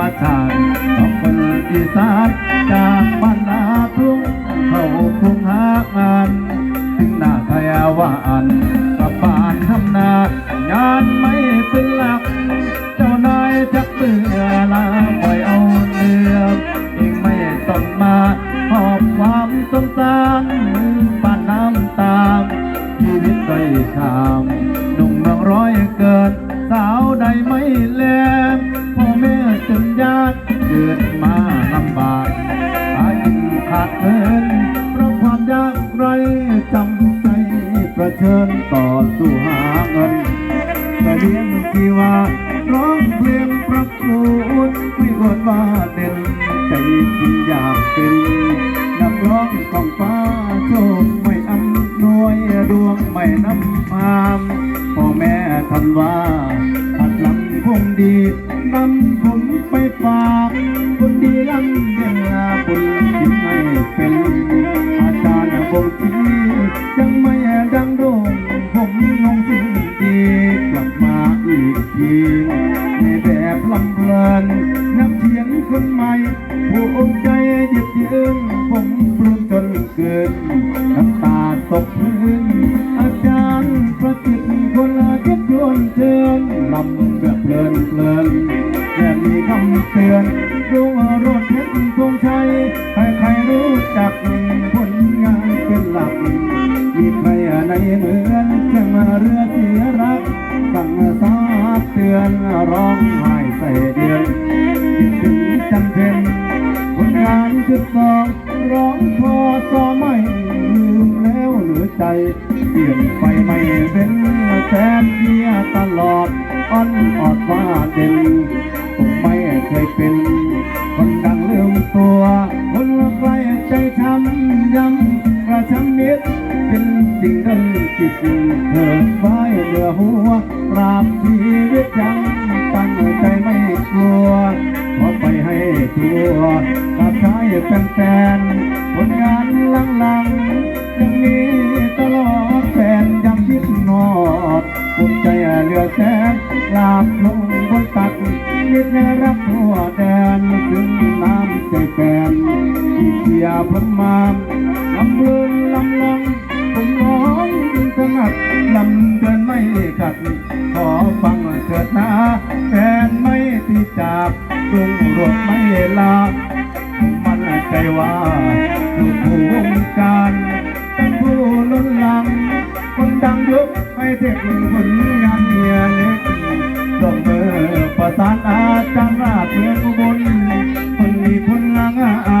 รมชาติของคนอีสานจากบ้านนาทุ่งเข้ากรุงหางานถึงหน้าไทยหวานกับบ้านทำนางานไม่เป็นหลัก เจ้านายจักเบื่อลาปล่อยเอาเนื้อเองไม่ต้องมาหอบความสงสารมือปานน้ำตาชีวิตด้อยขามหนุ่มเมืองร้อยเกิดสาวใดไม่แลอแม่จน ยากเกิดมาลำบากหากินขาดเงินเพราะความยากไรจำใจประเชิญต่อสู้หาเงินแต่เลี้ยงที่ว่าร้องเพลงประกวดไม่อวดว่าเด่นใจจริงอยากเป็นนักร้องของฟ้าโชคไม่อำนวยดวงไม่น้ำมามพ่อแม่ท่านว่าหัดลำคงดี นำผมไปฝากคนดีลำเดียงลาบุญที่ไม่เป็นอาจารย์บงทียังไม่ดังโด่งผมลงสิ้นดีกลับมาอีกทีในแบบลำเพลินนักเขียนคนใหม่ผู้องใจหยิบยืนผมปลื้มจนเกินน้ำตาตกพื้นอาจารย์ประสิทธิ์คนละเจ็ดชวนเชิญลำ อนรู้ว่ารถเพชรธงชัยใครๆรู้จักผลงานเป็นหลัก มีใครในเหมือนเครื่องเรือเสียรักสั่งสาบเตือนร้องไห้ใส่เดือนคิดถึงจำเป็นผลงานจุดสองร้องพอสอไม่ลืมแล้วเหลือใจเปลี่ยนไปไม่เป็นแฟนเมียตลอดอ้อนออดว่าเด่นผมไม่เคยเป็น สิ่งดังจิตเถิดไว้เหลือหัวปราบชีวิตยังตั้งใจไม่กลัวขอไปให้ทัวกับชายแฟนๆผลงานลังๆยังมีตลอดแฟนยังคิดนอดภูมิใจเหลือแสนลาบลงบนตักมิตรรักทั่วแดนถึงน้ำใจแฟนที่เชียร์ผมมาลำเลินลำลอง จากกรุงรถไม่ลา มันใจว่าผู้ผู้วงการเป็นผู้ล้นลัง คนดังยุคให้เทคผลงานเมียเล็กลงเบอร์ประสานอาจารย์ราชเพื่อนบลคนมีผลงา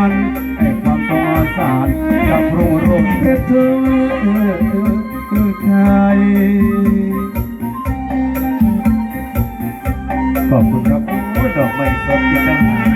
นให้ความต้องอาสารกับโรงโรงเพชรเธอคือใครขอบคุณครับ